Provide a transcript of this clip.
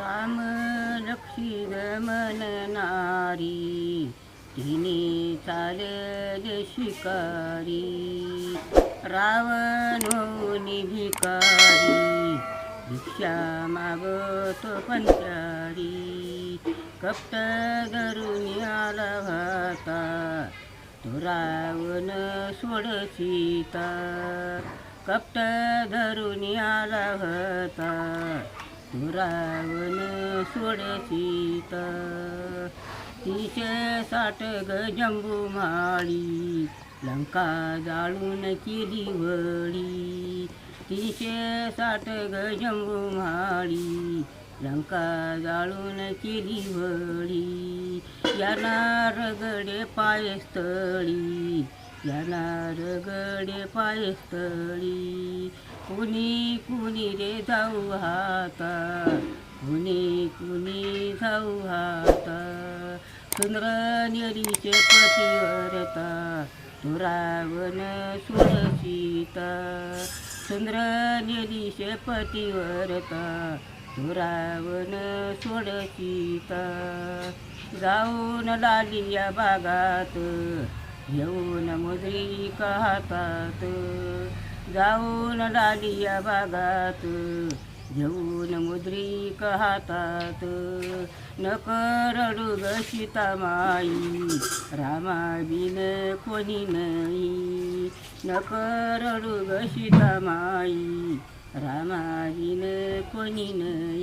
राम लक्ष्मी गमन नारी तिने चालले शिकारी रावण भिकारी भिक्षा मागतो पंचारी कप्त गरुणी आला भाता तो रावण सोड सीता कप्त धरून आला होता रावण सोड सीता. तिचे साठ गजंबू माळी. लंका जाळून केली वळी. तिचे साठ गजंबू माळी. लंका जाळून केली वळी. याना रगडे पायस्थळी याना रगडे पायस्थळी कुणी कुणी रे जाऊ हाता कुणी कुणी जाऊ हाता. सुंदर निरीचे पतिवरता तो रावण सुरसिता सुंदर नेरीचे पतिवरता तो रावण सोडसिता जाऊन लाली या बागात येऊन मुद्री हातात जाऊन लाली या बागात घेऊन मुद्री हातात न करडू ग सीतामाई रामा बिन कोणी नाही. न करडू ग सीतामाई रामा बिन कोणी नाही